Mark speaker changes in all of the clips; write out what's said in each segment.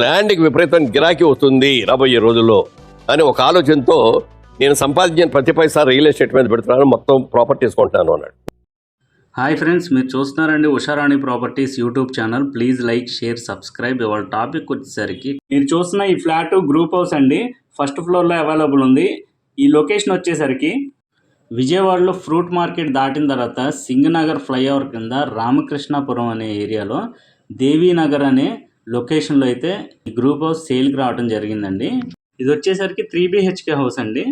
Speaker 1: ల్యాండ్కి విపరీతం గిరాకీ వస్తుంది రాబోయే రోజుల్లో అని ఒక ఆలోచనతో నేను సంపాదించిన ప్రతి పైసా రియల్ ఎస్టేట్ మీద పెడుతున్నాను మొత్తం ప్రాపర్టీస్ కొంటాను అన్నాడు.
Speaker 2: హాయ్ ఫ్రెండ్స్ మీరు చూస్తున్నారండి Usharani properties YouTube channel. Please like share subscribe. ఇవాళ టాపిక్ వచ్చేసరికి మీరు చూస్తున్న ఈ ఫ్లాట్ గ్రూప్ హౌస్ అండి. ఫస్ట్ ఫ్లోర్లో అవైలబుల్ ఉంది. ఈ లొకేషన్ వచ్చేసరికి విజయవాడలో ఫ్రూట్ మార్కెట్ దాటిన తర్వాత సింగనగర్ ఫ్లైఓవర్ కింద రామకృష్ణాపురం అనే ఏరియాలో దేవీనగర్ అనే లొకేషన్లో అయితే ఈ గ్రూప్ హౌస్ సేల్కి రావడం జరిగిందండి. ఇది వచ్చేసరికి త్రీ బిహెచ్కే హౌస్ అండి.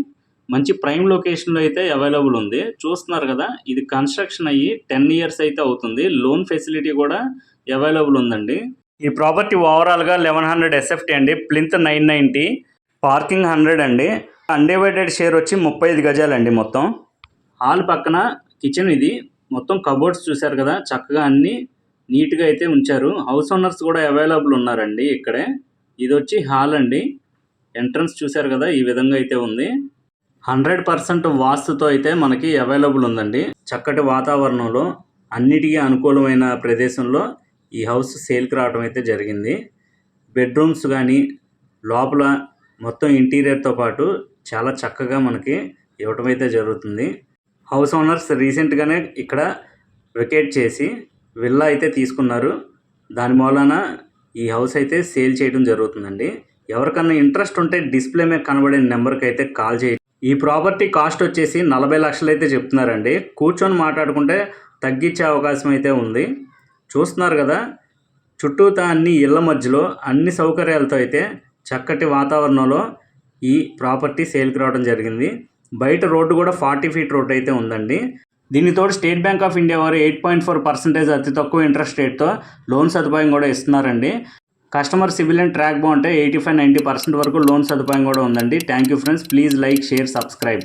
Speaker 2: మంచి ప్రైమ్ లొకేషన్లో అయితే అవైలబుల్ ఉంది. చూస్తున్నారు కదా ఇది కన్స్ట్రక్షన్ అయ్యి టెన్ ఇయర్స్ అయితే అవుతుంది. లోన్ ఫెసిలిటీ కూడా అవైలబుల్ ఉందండి. ఈ ప్రాపర్టీ ఓవరాల్గా లెవెన్ హండ్రెడ్ ఎస్ఎఫ్టీ అండి. Plinth nine ninety parking hundred అండి. అన్డివైడెడ్ షేర్ వచ్చి ముప్పై ఐదు గజాలండి మొత్తం. హాల్ పక్కన కిచెన్ ఇది. మొత్తం కబోర్డ్స్ చూశారు కదా చక్కగా అన్ని నీట్గా అయితే ఉంచారు. హౌస్ ఓనర్స్ కూడా అవైలబుల్ ఉన్నారండి ఇక్కడే. ఇది వచ్చి హాల్ అండి. ఎంట్రన్స్ చూశారు కదా ఈ విధంగా అయితే ఉంది. హండ్రెడ్ పర్సెంట్ వాస్తుతో అయితే మనకి అవైలబుల్ ఉందండి. చక్కటి వాతావరణంలో అన్నిటికీ అనుకూలమైన ప్రదేశంలో ఈ హౌస్ సేల్కి రావడం అయితే జరిగింది. బెడ్రూమ్స్ కానీ లోపల మొత్తం ఇంటీరియర్తో పాటు చాలా చక్కగా మనకి ఇవ్వటం అయితే జరుగుతుంది. హౌస్ ఓనర్స్ రీసెంట్గానే ఇక్కడ వెకేట్ చేసి విల్లా అయితే తీసుకున్నారు. దాని మూలాన ఈ హౌస్ అయితే సేల్ చేయడం జరుగుతుందండి. ఎవరికన్నా ఇంట్రెస్ట్ ఉంటే డిస్ప్లే మీద కనబడే నెంబర్కి అయితే కాల్ చేయండి ఈ ప్రాపర్టీ కాస్ట్ వచ్చేసి నలభై లక్షలు అయితే చెప్తున్నారండి. కూర్చొని మాట్లాడుకుంటే తగ్గించే అవకాశం అయితే ఉంది. చూస్తున్నారు కదా చుట్టూతా అన్ని ఇళ్ళ మధ్యలో అన్ని సౌకర్యాలతో అయితే చక్కటి వాతావరణంలో ఈ ప్రాపర్టీ సేల్కి రావడం జరిగింది. బయట రోడ్డు కూడా ఫార్టీ ఫీట్ రోడ్ అయితే ఉందండి. దీనితో స్టేట్ బ్యాంక్ ఆఫ్ ఇండియా వారు ఎయిట్ పాయింట్ ఫోర్ పర్సెంటేజ్ అతి తక్కువ ఇంట్రెస్ట్ రేట్తో లోన్ సదుపాయం కూడా ఇస్తున్నారండి. కస్టమర్ సివిల్ అండ్ ట్రాక్ బాగుంటే ఎయిటీ ఫైవ్ నైంటీ పర్సెంట్ వరకు లోన్ సదుపాయం కూడా ఉందండి. Thank you friends. Please like share subscribe.